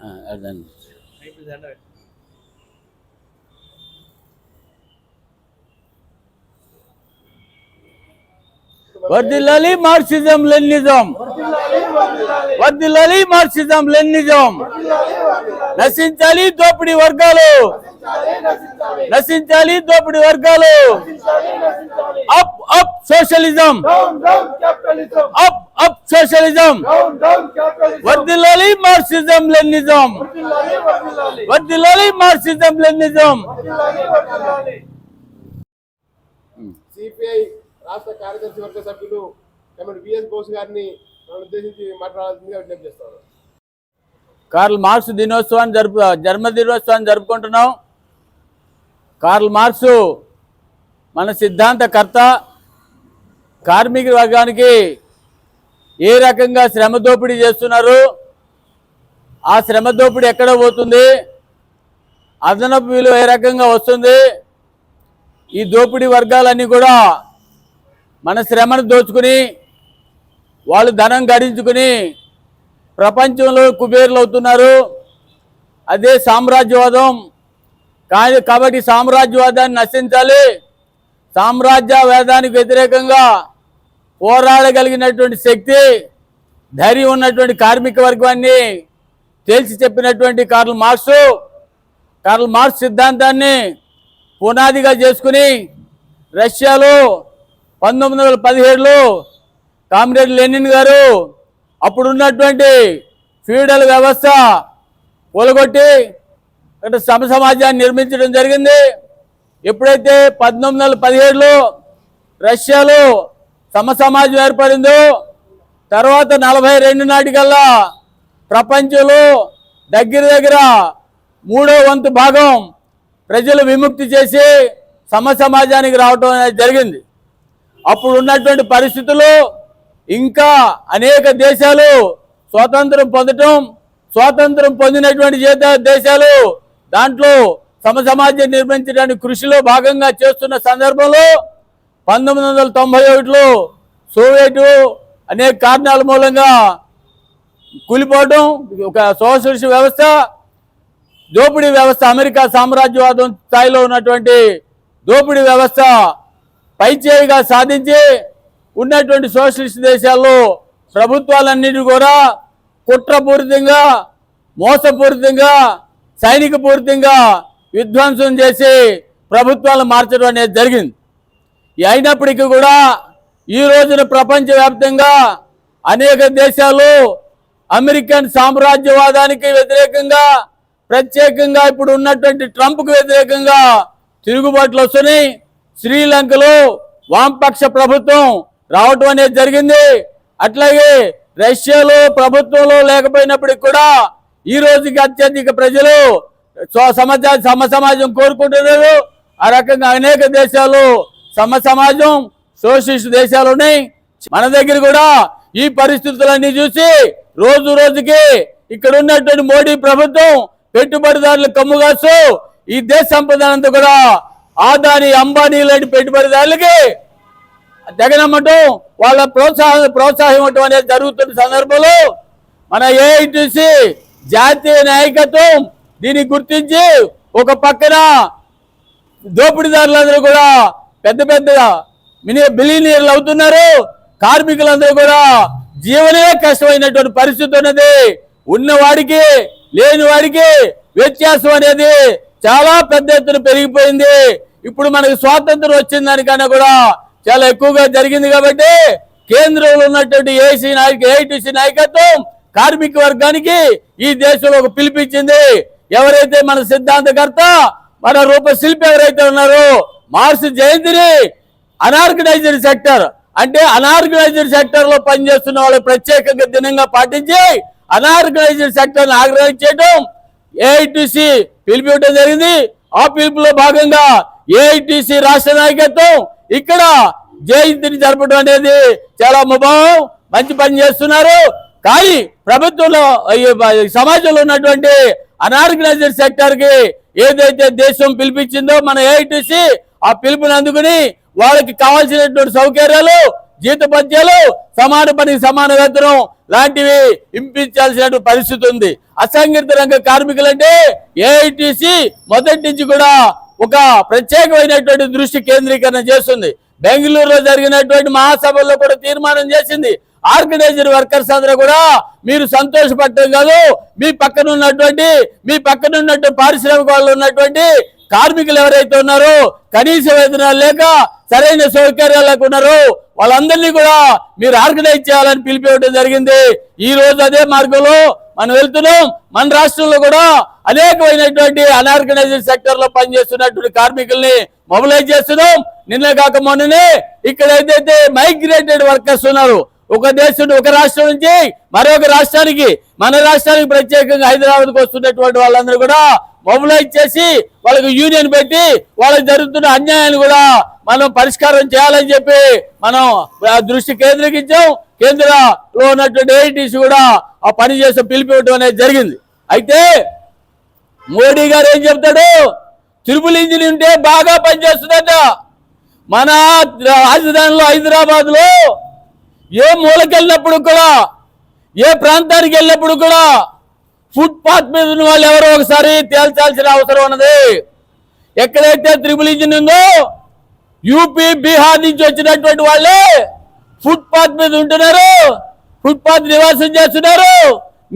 అర్థం అదండి వర్దిల్లాలి మార్క్సిజం లెన్నిజం. వర్దిల్లాలి మార్క్సిజం లెన్నిజం. నశించాలి దోపిడీ వర్గాలు. నశించాలి దోపిడీ వర్గాలు. Up up socialism up up socialism వర్దిల్లాలి మార్క్సిజం లెనిజం వర్దిల్లాలి మార్క్సిజం లెనిజం సిపిఐ రాష్ట్ర కార్యదర్శి వర్గ సభ్యులు బిఎస్ బోస్ గారిని ఉద్దేశించి మాట్లాడాల్సిందిగా విజ్ఞప్తి చేస్తారు కార్ల్ మార్క్స్ దినోత్సవాన్ని జరుపు జన్మ దినోత్సవాన్ని జరుపుకుంటున్నాం. కార్ల్ మార్క్స్ మన సిద్ధాంతకర్త కార్మిక వర్గానికి ఏ రకంగా శ్రమ దోపిడీ చేస్తున్నారు ఆ శ్రమ దోపిడీ ఎక్కడ పోతుంది? అదనపు విలువ ఏ రకంగా వస్తుంది? ఈ దోపిడీ వర్గాలన్నీ కూడా మన శ్రమను దోచుకుని వాళ్ళు ధనం గడించుకుని ప్రపంచంలో కుబేర్లు అవుతున్నారు అదే సామ్రాజ్యవాదం. కానీ కాబట్టి సామ్రాజ్యవాదాన్ని నశించాలి. సామ్రాజ్య వేదానికి వ్యతిరేకంగా పోరాడగలిగినటువంటి శక్తి ధైర్యం ఉన్నటువంటి కార్మిక వర్గాన్ని తేల్చి చెప్పినటువంటి కార్ల్ మార్క్సు. కార్ల్ మార్క్స్ సిద్ధాంతాన్ని పునాదిగా చేసుకుని రష్యాలో పంతొమ్మిది వందల పదిహేడులో కామ్రేడ్ లెనిన్ గారు అప్పుడున్నటువంటి ఫ్యూడల్ వ్యవస్థ కూలగొట్టి అక్కడ సమ సమాజాన్ని నిర్మించడం జరిగింది. ఎప్పుడైతే పద్దెనిమిది వందల పదిహేడులో రష్యాలో సమ సమాజం ఏర్పడిందో తర్వాత నలభై రెండు నాటికల్లా ప్రపంచంలో దగ్గర దగ్గర మూడో వంతు భాగం ప్రజలు విముక్తి చేసి సమ సమాజానికి రావటం అనేది జరిగింది. అప్పుడు ఉన్నటువంటి పరిస్థితులు ఇంకా అనేక దేశాలు స్వాతంత్రం పొందటం స్వాతంత్రం పొందినటువంటి దేశాలు దాంట్లో సమ సమాజం నిర్మించడానికి కృషిలో భాగంగా చేస్తున్న సందర్భంలో పంతొమ్మిది వందల తొంభై ఒకటిలో సోవియటు అనేక కారణాల మూలంగా కూలిపోవడం ఒక సోషలిస్ట్ వ్యవస్థ దోపిడీ వ్యవస్థ అమెరికా సామ్రాజ్యవాదం స్థాయిలో ఉన్నటువంటి దోపిడీ వ్యవస్థ పైచేయిగా సాధించి ఉన్నటువంటి సోషలిస్ట్ దేశాల్లో ప్రభుత్వాలన్నిటి కూడా కుట్రపూరితంగా మోసపూరితంగా సైనిక పూరితంగా విధ్వంసం చేసి ప్రభుత్వాలు మార్చడం అనేది జరిగింది. అయినప్పటికీ కూడా ఈ రోజున ప్రపంచవ్యాప్తంగా అనేక దేశాలు అమెరికన్ సామ్రాజ్యవాదానికి వ్యతిరేకంగా ప్రత్యేకంగా ఇప్పుడు ఉన్నటువంటి ట్రంప్కు వ్యతిరేకంగా తిరుగుబాట్లు వస్తున్నాయి. శ్రీలంకలో వామపక్ష ప్రభుత్వం రావటం అనేది జరిగింది. అట్లాగే రష్యాలో ప్రభుత్వంలో లేకపోయినప్పటికి కూడా ఈ రోజుకి అత్యధిక ప్రజలు సమాజ సమ సమాజం కోరుకుంటున్నారు. ఆ రకంగా అనేక దేశాలు సమ సమాజం సోషలిస్ట్ దేశాలు ఉన్నాయి. మన దగ్గర కూడా ఈ పరిస్థితులన్నీ చూసి రోజు రోజుకి ఇక్కడ ఉన్నటువంటి మోడీ ప్రభుత్వం పెట్టుబడిదారులు కమ్ముగాసు ఈ దేశ సంపద అంతా కూడా ఆదాని అంబానీ లాంటి పెట్టుబడిదారులకి జగనమ్మటం వాళ్ళ ప్రోత్సాహం ప్రోత్సాహం ఇవ్వటం అనేది జరుగుతున్న సందర్భంలో మన ఏఐటిసి జాతీయ నాయకత్వం దీన్ని గుర్తించి ఒక పక్కన దోపిడీదారులందరూ కూడా పెద్ద పెద్ద మినీ బిలీనియర్లు అవుతున్నారు. కార్మికులందరూ కూడా జీవనమే కష్టమైనటువంటి పరిస్థితి ఉన్నది. ఉన్నవాడికి లేని వాడికి వ్యత్యాసం అనేది చాలా పెద్ద ఎత్తున పెరిగిపోయింది. ఇప్పుడు మనకు స్వాతంత్రం వచ్చిన దానికన్నా కూడా చాలా ఎక్కువగా జరిగింది కాబట్టి కేంద్రంలో ఉన్నటువంటి ఏసీ నాయక ఏఐటీసీ నాయకత్వం కార్మిక వర్గానికి ఈ దేశంలో ఒక పిలిపించింది ఎవరైతే మన సిద్ధాంతకర్త మన రూపశిల్పి ఎవరైతే ఉన్నారో మార్క్స్ జయంతిని అనార్గనైజ్డ్ సెక్టర్ అంటే అనార్గనైజ్డ్ సెక్టర్లో పనిచేస్తున్న వాళ్ళు ప్రత్యేకంగా దినంగా పాటించి అనార్గనైజ్డ్ సెక్టర్ ఆర్గనైజ్ చేయడం ఏఐటిసి పిలిపివ్వడం జరిగింది. ఆ పిలుపులో భాగంగా ఏఐటిసి రాష్ట్ర నాయకత్వం ఇక్కడ జయంతిని జరపడం అనేది చాలా ముభావం. మంచి పని చేస్తున్నారు. కానీ ప్రభుత్వంలో సమాజంలో ఉన్నటువంటి అనార్గనైజ్డ్ సెక్టర్కి ఏదైతే దేశం పిలిపించిందో మన ఏఐటిసి ఆ పిలుపుని అందుకుని వాళ్ళకి కావాల్సినటువంటి సౌకర్యాలు జీతపత్యాలు సమాన పనికి సమాన వేతనం లాంటివి ఇంపించాల్సిన పరిస్థితి ఉంది. అసంఘటిత రంగ కార్మికులంటే ఏఐటిసి మొదటి నుంచి కూడా ఒక ప్రత్యేకమైనటువంటి దృష్టి కేంద్రీకరణ చేస్తుంది. బెంగళూరులో జరిగినటువంటి మహాసభల్లో కూడా తీర్మానం చేసింది. ఆర్గనైజర్ వర్కర్స్ అందరూ కూడా మీరు సంతోషపడటం కాదు మీ పక్కన ఉన్నటువంటి మీ పక్కన ఉన్నటువంటి పారిశ్రామిక వాళ్ళు ఉన్నటువంటి కార్మికులు ఎవరైతే ఉన్నారో కనీస వేతనాలు లేక సరైన సౌకర్యాలు లేకున్నారు వాళ్ళందరినీ కూడా మీరు ఆర్గనైజ్ చేయాలని పిలిపివ్వడం జరిగింది. ఈ రోజు అదే మార్గంలో మనం వెళ్తున్నాం. మన రాష్ట్రంలో కూడా అనేకమైనటువంటి అనార్గనైజ్డ్ సెక్టర్లో పనిచేస్తున్నటువంటి కార్మికుల్ని మొబిలైజ్ చేస్తున్నాం. నిన్న కాక మొన్ననే ఇక్కడ ఏదైతే మైగ్రేటెడ్ వర్కర్స్ ఉన్నారు. ఒక దేశం ఒక రాష్ట్రం నుంచి మరొక రాష్ట్రానికి మన రాష్ట్రానికి ప్రత్యేకంగా హైదరాబాద్కి వస్తున్నటువంటి వాళ్ళందరూ కూడా మొబిలైజ్ చేసి వాళ్ళకి యూనియన్ పెట్టి వాళ్ళకి జరుగుతున్న అన్యాయాన్ని కూడా మనం పరిష్కారం చేయాలని చెప్పి మనం దృష్టి కేంద్రీకరించాం. కేంద్రలో ఉన్నటువంటి ఏఐటీసీ కూడా ఆ పని చేసే పిలిపివ్వడం అనేది జరిగింది. అయితే మోడీ గారు ఏం చెప్తాడు? త్రిపుల్ ఇంజిన్ ఉంటే బాగా పనిచేస్తుందట. మన రాజధానిలో హైదరాబాద్లో ఏ మూలకెళ్ళినప్పుడు కూడా ఏ ప్రాంతానికి వెళ్ళినప్పుడు కూడా ఫుట్పాత్ మీద ఉన్న వాళ్ళు ఎవరో ఒకసారి తేల్చాల్సిన అవసరం ఉన్నది. ఎక్కడైతే త్రిపుల్ ఇంజిన్ ఉందో యూపీ బీహార్ నుంచి వచ్చినటువంటి వాళ్ళే ఫుట్పాత్ మీద ఉంటున్నారు. ఫుట్పాత్ నివాసం చేస్తున్నారు.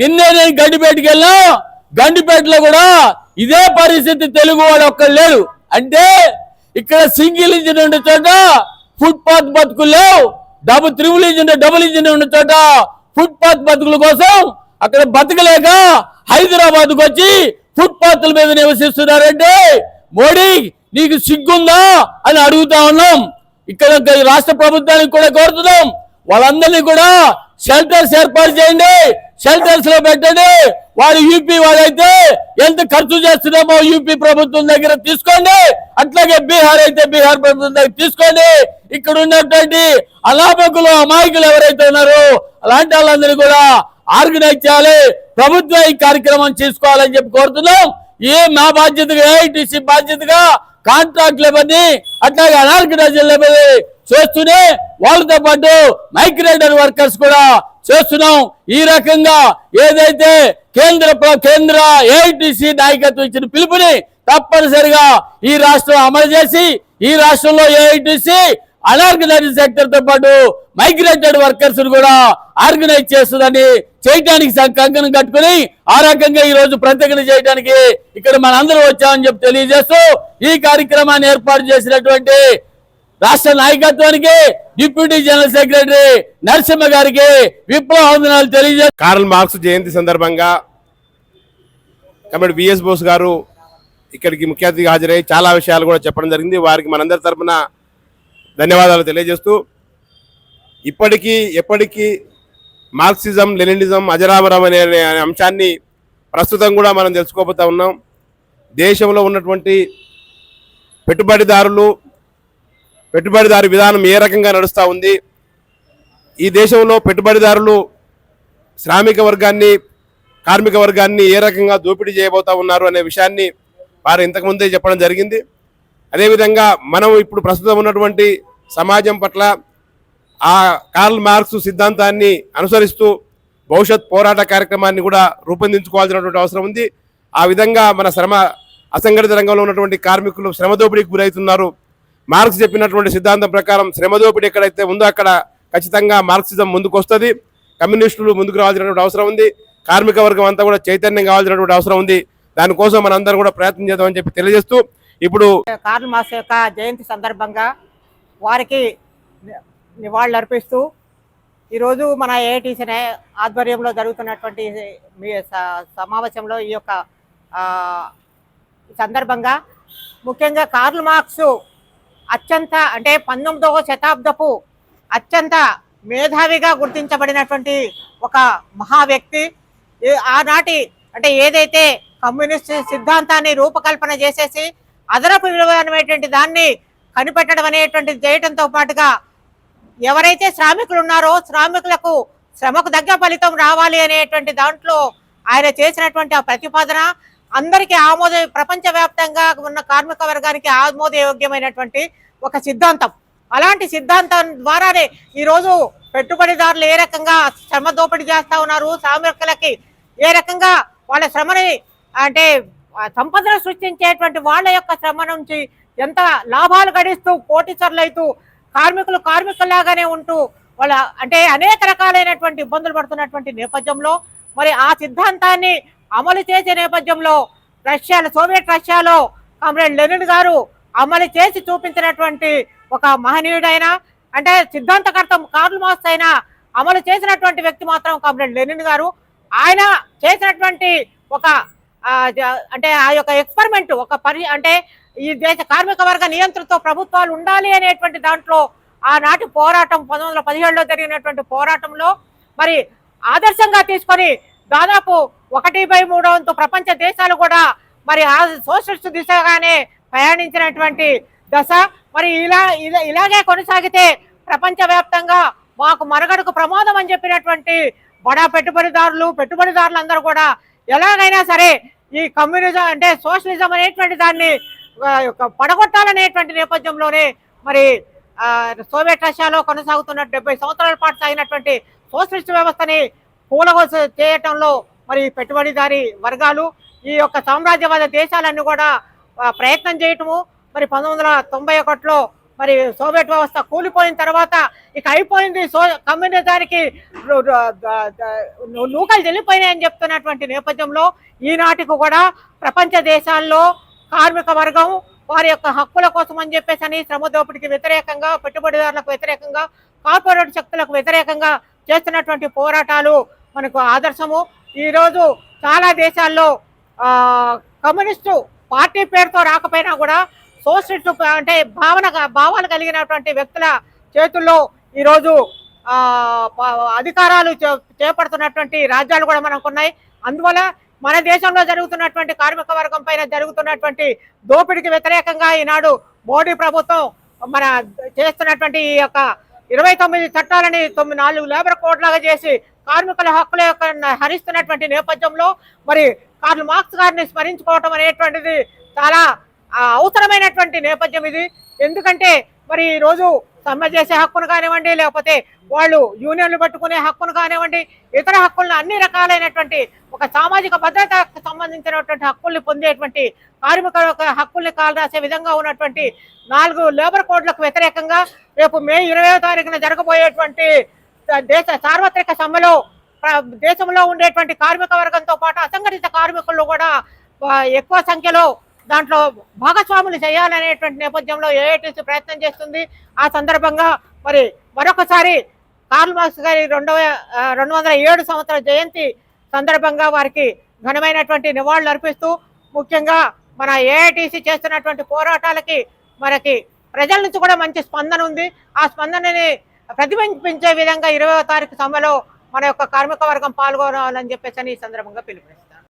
నిన్నే నేను గండిపేటకి వెళ్ళా గండిపేటలో కూడా ఇదే పరిస్థితి తెలుగు వాడు ఒక్కడు లేడు అంటే ఇక్కడ సింగిల్ ఇంజిన్ ఉండే చోట ఫుట్పాత్ బతుకులు లేవు. Double triple engine double engine ఉన్న చోట ఫుట్పాత్ బతుకుల కోసం అక్కడ బతకలేక హైదరాబాద్కు వచ్చి ఫుట్పాత్ల మీద నివసిస్తున్నారంటే మోడీ నీకు సిగ్గుందా అని అడుగుతా ఉన్నాం. ఇక్కడ రాష్ట్ర ప్రభుత్వానికి కూడా కోరుతున్నాం. వాళ్ళందరినీ కూడా షెల్టర్స్ ఏర్పాటు చేయండి. షెల్టర్స్లో పెట్టండి. వారు యూపీ వాళ్ళైతే ఎంత ఖర్చు చేస్తున్నామో యూపీ ప్రభుత్వం దగ్గర తీసుకోండి. అట్లాగే బీహార్ అయితే బీహార్ ప్రభుత్వం దగ్గర తీసుకోండి. ఇక్కడ ఉన్నటువంటి అనామకులు అమాయకులు ఎవరైతే ఉన్నారో అలాంటి వాళ్ళందరినీ కూడా ఆర్గనైజ్ చేయాలి. ప్రభుత్వం ఈ కార్యక్రమం చేసుకోవాలని చెప్పి కోరుతున్నాం. ఏ మా బాధ్యతగా ఏఐటిసి బాధ్యతగా కాంట్రాక్ట్ లేబర్ని అట్లాగే అనార్గనైజ్ లేబర్ చేస్తూనే వాళ్ళతో పాటు మైగ్రేటర్ వర్కర్స్ కూడా చేస్తున్నాం. ఈ రకంగా ఏదైతే కేంద్ర ప్ర- కేంద్ర ఏఐటిసి నాయకత్వం ఇచ్చిన పిలుపుని తప్పనిసరిగా ఈ రాష్ట్రం అమలు చేసి ఈ రాష్ట్రంలో ఏఐటిసి అనార్గనైజ్డ్ సెక్టర్తో పాటు మైగ్రేటెడ్ వర్కర్స్ కూడా ఆర్గనైజ్ చేస్తుందని చేయటానికి కంకణం కట్టుకుని ఆ రకంగా ఈ రోజు ప్రతిజ్ఞ చేయడానికి ఇక్కడ మనందరూ వచ్చామని చెప్పి తెలియజేస్తూ ఈ కార్యక్రమాన్ని ఏర్పాటు చేసినటువంటి రాష్ట్ర నాయకత్వానికి డిప్యూటీ జనరల్ సెక్రటరీ నరసింహ గారికి విప్లవ వందనాలు తెలియజేస్తూ కార్ల్ మార్క్స్ జయంతి సందర్భంగా కాబట్టి విఎస్ బోస్ గారు ఇక్కడికి ముఖ్య అతిథిగా హాజరై చాలా విషయాలు కూడా చెప్పడం జరిగింది. వారికి మనందరి తరఫున ధన్యవాదాలు తెలియజేస్తూ ఇప్పటికీ ఎప్పటికీ మార్క్సిజం లెనినిజం అజరామరం అనే అనే అంశాన్ని ప్రస్తుతం కూడా మనం తెలుసుకోబోతా ఉన్నాం. దేశంలో ఉన్నటువంటి పెట్టుబడిదారులు పెట్టుబడిదారు విధానం ఏ రకంగా నడుస్తూ ఉంది? ఈ దేశంలో పెట్టుబడిదారులు శ్రామిక వర్గాన్ని కార్మిక వర్గాన్ని ఏ రకంగా దోపిడీ చేయబోతా ఉన్నారు అనే విషయాన్ని వారు ఇంతకుముందే చెప్పడం జరిగింది. అదేవిధంగా మనం ఇప్పుడు ప్రస్తుతం ఉన్నటువంటి సమాజం పట్ల ఆ కార్ల్ మార్క్స్ సిద్ధాంతాన్ని అనుసరిస్తూ భవిష్యత్ పోరాట కార్యక్రమాన్ని కూడా రూపొందించుకోవాల్సినటువంటి అవసరం ఉంది. ఆ విధంగా మన శ్రమ అసంఘటిత రంగంలో ఉన్నటువంటి కార్మికులు శ్రమ దోపిడీకి గురవుతున్నారు. మార్క్స్ చెప్పినటువంటి సిద్ధాంతం ప్రకారం శ్రమ దోపిడీ ఎక్కడైతే ఉందో అక్కడ ఖచ్చితంగా మార్క్సిజం ముందుకు వస్తుంది కమ్యూనిస్టులు ముందుకు రావాల్సినటువంటి అవసరం ఉంది. కార్మిక వర్గం అంతా కూడా చైతన్యం కావాల్సినటువంటి అవసరం ఉంది. దానికోసం మనందరం కూడా ప్రయత్నం చేద్దామని చెప్పి తెలియజేస్తూ ఇప్పుడు కార్ల్ మార్క్స్ యొక్క జయంతి సందర్భంగా వారికి నివాళులు అర్పిస్తూ ఈరోజు మన ఏఐటీసీ ఆధ్వర్యంలో జరుగుతున్నటువంటి మీ స- సమావేశంలో ఈ యొక్క సందర్భంగా ముఖ్యంగా కార్ల్ మార్క్స్ అత్యంత అంటే పంతొమ్మిదవ శతాబ్దపు అత్యంత మేధావిగా గుర్తించబడినటువంటి ఒక మహా వ్యక్తి ఆనాటి అంటే ఏదైతే కమ్యూనిస్ట్ సిద్ధాంతాన్ని రూపకల్పన చేసేసి అదనపు విలువ అనేటువంటి దాన్ని కనిపెట్టడం అనేటువంటిది చేయడంతో పాటుగా ఎవరైతే శ్రామికులు ఉన్నారో శ్రామికులకు శ్రమకు తగ్గ ఫలితం రావాలి అనేటువంటి దాంట్లో ఆయన చేసినటువంటి ఆ ప్రతిపాదన అందరికీ ఆమోద ప్రపంచవ్యాప్తంగా ఉన్న కార్మిక వర్గానికి ఆమోదయోగ్యమైనటువంటి ఒక సిద్ధాంతం. అలాంటి సిద్ధాంతం ద్వారానే ఈరోజు పెట్టుబడిదారులు ఏ రకంగా శ్రమ దోపిడీ చేస్తా ఉన్నారు శ్రామికులకి ఏ రకంగా వాళ్ళ శ్రమని అంటే సంపదను సృష్టించేటువంటి వాళ్ళ యొక్క శ్రమ నుంచి ఎంత లాభాలు గడిస్తూ కోటీశ్వర్లు కార్మికులు కార్మికుల్లాగానే ఉంటూ వాళ్ళ అంటే అనేక రకాలైనటువంటి ఇబ్బందులు పడుతున్నటువంటి నేపథ్యంలో మరి ఆ సిద్ధాంతాన్ని అమలు చేసే నేపథ్యంలో రష్యాలో సోవియట్ రష్యాలో కామ్రేడ్ లెనిన్ గారు అమలు చేసి చూపించినటువంటి ఒక మహనీయుడైన అంటే సిద్ధాంతకర్త కార్ల్ మాస్ అయినా అమలు చేసినటువంటి వ్యక్తి మాత్రం కామ్రేడ్ లెనిన్ గారు. ఆయన చేసినటువంటి ఒక అంటే ఆ యొక్క ఎక్స్పెరిమెంట్ ఒక పరి అంటే ఈ దేశ కార్మిక వర్గ నియంత్రణతో ప్రభుత్వాలు ఉండాలి అనేటువంటి దాంట్లో ఆనాటి పోరాటం పంతొమ్మిది వందల పదిహేడులో జరిగినటువంటి పోరాటంలో మరి ఆదర్శంగా తీసుకొని దాదాపు ఒకటి బై మూడో వంతు ప్రపంచ దేశాలు కూడా మరి ఆ సోషలిస్ట్ దిశగానే ప్రయాణించినటువంటి దశ. మరి ఇలా ఇలా- ఇలాగే కొనసాగితే ప్రపంచవ్యాప్తంగా మాకు మరగడకు ప్రమాదం అని చెప్పినటువంటి బడా పెట్టుబడిదారులు పెట్టుబడిదారులు అందరూ కూడా ఎలాగైనా సరే ఈ కమ్యూనిజం అంటే సోషలిజం అనేటువంటి దాన్ని యొక్క పడగొట్టాలనేటువంటి నేపథ్యంలోనే మరి సోవియట్ రష్యాలో కొనసాగుతున్న డెబ్బై సంవత్సరాల పాటు సాగినటువంటి సోషలిస్ట్ వ్యవస్థని కూలగోస చేయటంలో మరి పెట్టుబడిదారి వర్గాలు ఈ యొక్క సామ్రాజ్యవాద దేశాలన్నీ కూడా ప్రయత్నం చేయటము. మరి పంతొమ్మిది వందల తొంభై ఒకటిలో మరి సోవియట్ వ్యవస్థ కూలిపోయిన తర్వాత ఇక అయిపోయింది సో కమ్యూనిజానికి రు- రు- నూకలు చెల్లిపోయినాయని చెప్తున్నటువంటి నేపథ్యంలో ఈనాటికి కూడా ప్రపంచ దేశాల్లో కార్మిక వర్గం వారి యొక్క హక్కుల కోసం అని చెప్పేసి అని శ్రమ దోపిడీకి వ్యతిరేకంగా పెట్టుబడిదారులకు వ్యతిరేకంగా కార్పొరేట్ శక్తులకు వ్యతిరేకంగా చేస్తున్నటువంటి పోరాటాలు మనకు ఆదర్శము. ఈరోజు చాలా దేశాల్లో కమ్యూనిస్టు పార్టీ పేరుతో రాకపోయినా కూడా సోషలిస్టు అంటే భావన భావాలు కలిగినటువంటి వ్యక్తుల చేతుల్లో ఈరోజు అధికారాలు చే- చేపడుతున్నటువంటి రాజ్యాలు కూడా మనకు ఉన్నాయి అందువల్ల మన దేశంలో జరుగుతున్నటువంటి కార్మిక వర్గం పైన జరుగుతున్నటువంటి దోపిడీకి వ్యతిరేకంగా ఈనాడు మోడీ ప్రభుత్వం మన చేస్తున్నటువంటి ఈ యొక్క ఇరవై తొమ్మిది చట్టాలని తొమ్మిది నాలుగు లేబర్ కోడ్ లాగా చేసి కార్మికుల హక్కుల యొక్క హరిస్తున్నటువంటి నేపథ్యంలో మరి కార్ల్ మార్క్స్ గారిని స్మరించుకోవటం అనేటువంటిది చాలా అవసరమైనటువంటి నేపథ్యం ఇది. ఎందుకంటే మరి ఈ రోజు సమ్మె చేసే హక్కును కానివ్వండి లేకపోతే వాళ్ళు యూనియన్లు పట్టుకునే హక్కును కానివ్వండి ఇతర హక్కులను అన్ని రకాలైనటువంటి ఒక సామాజిక భద్రతకు సంబంధించినటువంటి హక్కుల్ని పొందేటువంటి కార్మికుల హక్కుల్ని కాలరాసే విధంగా ఉన్నటువంటి నాలుగు లేబర్ కోడ్లకు వ్యతిరేకంగా రేపు మే ఇరవై తారీఖున జరగబోయేటువంటి దేశ సార్వత్రిక సమ్మెలో దేశంలో ఉండేటువంటి కార్మిక వర్గంతో పాటు అసంఘటిత కార్మికులు కూడా ఎక్కువ సంఖ్యలో దాంట్లో భాగస్వాములు చేయాలనేటువంటి నేపథ్యంలో ఏఐటీసీ ప్రయత్నం చేస్తుంది. ఆ సందర్భంగా మరి మరొకసారి కార్ల్ మార్క్స్ గారి రెండవ రెండు వందల ఏడు సంవత్సర జయంతి సందర్భంగా వారికి ఘనమైనటువంటి నివాళులు అర్పిస్తూ ముఖ్యంగా మన ఏఐటీసీ చేస్తున్నటువంటి పోరాటాలకి మనకి ప్రజల నుంచి కూడా మంచి స్పందన ఉంది. ఆ స్పందనని ప్రతిబింబించే విధంగా ఇరవై తారీఖు సభలో మన యొక్క కార్మిక వర్గం పాల్గొనాలని చెప్పేసి అని ఈ సందర్భంగా పిలుపునిస్తాం